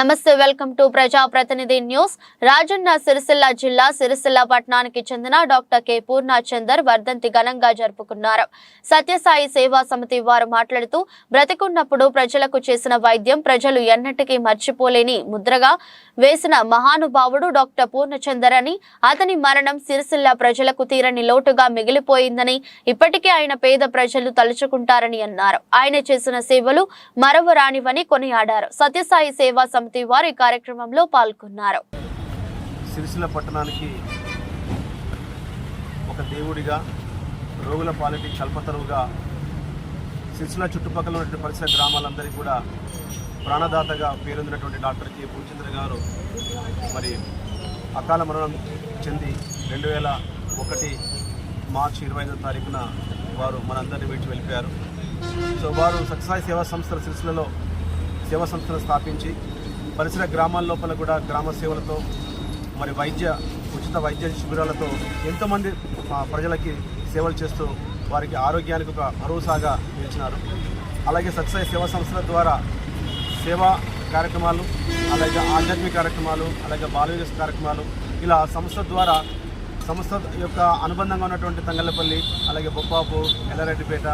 నమస్తే welcome to ప్రజా ప్రతినిధి న్యూస్. రాజన్న సిరిసిల్ల జిల్లా సిరిసిల్ల పట్టణానికి చెందిన డాక్టర్ కె. పూర్ణచందర్ వర్ధంతి ఘనంగా జరుపుకున్నారు. సత్యసాయి సేవా సమితి వారు మాట్లాడుతూ బ్రతికున్నప్పుడు ప్రజలకు చేసిన వైద్యం ప్రజలు ఎన్నటికీ మర్చిపోలేని ముద్రగా వేసిన మహానుభావుడు డాక్టర్ పూర్ణచందర్ అని అతని మరణం సిరిసిల్ల ప్రజలకు తీరని లోటుగా మిగిలిపోయిందని ఇప్పటికీ ఆయన పేద ప్రజలు తలుచుకుంటారని అన్నారు. ఆయన చేసిన సేవలు మరవరానివని కొనియాడారు. సత్యసాయి సేవా సమితి వారు ఈ కార్యక్రమంలో పాల్గొన్నారు. సిరిసిల్ల పట్టణానికి ఒక దేవుడిగా రోగుల పాలిటి కల్పతరువుగా సిరిసిల్ల చుట్టుపక్కల ఉన్నటువంటి పరిసర గ్రామాలందరికీ కూడా ప్రాణదాతగా పేరొందినటువంటి డాక్టర్ కె. పూచంద్ర గారు మరి అకాల మరణం చెంది రెండు వేల ఒకటి మార్చి ఇరవై ఐదో తారీఖున వారు మనందరినీ విడిచి వెళ్ళిపోయారు. సో వారు సత్యసాయి సేవా సంస్థల సిరిసిల్లలో సేవా సంస్థను స్థాపించి పరిసర గ్రామాల లోపల కూడా గ్రామ సేవలతో మరి వైద్య ఉచిత వైద్య శిబిరాలతో ఎంతోమంది ప్రజలకి సేవలు చేస్తూ వారికి ఆరోగ్యానికి ఒక భరోసాగా నిలిచినారు. అలాగే సత్సాయి సేవా సంస్థల ద్వారా సేవా కార్యక్రమాలు అలాగే ఆధ్యాత్మిక కార్యక్రమాలు అలాగే బాలవిక కార్యక్రమాలు ఇలా సంస్థ ద్వారా సంస్థ యొక్క అనుబంధంగా ఉన్నటువంటి తంగళ్ళపల్లి అలాగే బొప్పాపు ఎల్లారెడ్డిపేట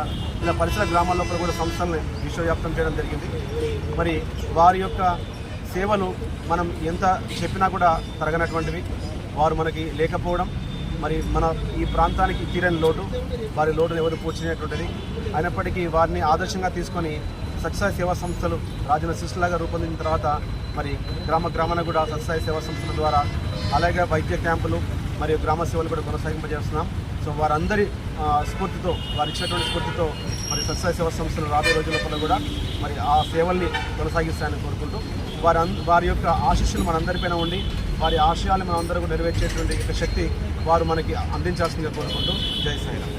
ఇలా పరిసర గ్రామాల లోపల కూడా సంస్థలను విశ్వవ్యాప్తం చేయడం జరిగింది. మరి వారి యొక్క సేవలు మనం ఎంత చెప్పినా కూడా తరగనటువంటివి. వారు మనకి లేకపోవడం మరి మన ఈ ప్రాంతానికి తీరని లోటు వారి లోటును ఎవరు పూర్చినటువంటిది అయినప్పటికీ వారిని ఆదర్శంగా తీసుకొని సత్సాయి సేవా సంస్థలు రాజుల శిష్యులాగా రూపొందించిన తర్వాత మరి గ్రామ గ్రామాన కూడా సత్సాయి సేవా సంస్థల ద్వారా అలాగే వైద్య క్యాంపులు మరియు గ్రామ సేవలు కూడా కొనసాగింపజేస్తున్నాం. సో వారందరి స్ఫూర్తితో వారు ఇచ్చినటువంటి స్ఫూర్తితో మరి స్వచ్ఛ సేవా సంస్థలు రాబోయే రోజుల కూడా మరి ఆ సేవల్ని కొనసాగిస్తాయని కోరుకుంటూ వారి వారి యొక్క ఆశీస్సులు మనందరిపైన ఉండి వారి ఆశయాలు మనందరూ కూడా నెరవేర్చేటువంటి యొక్క శక్తి వారు మనకి అందించాల్సిందిగా కోరుకుంటూ జై సాయిరామ్.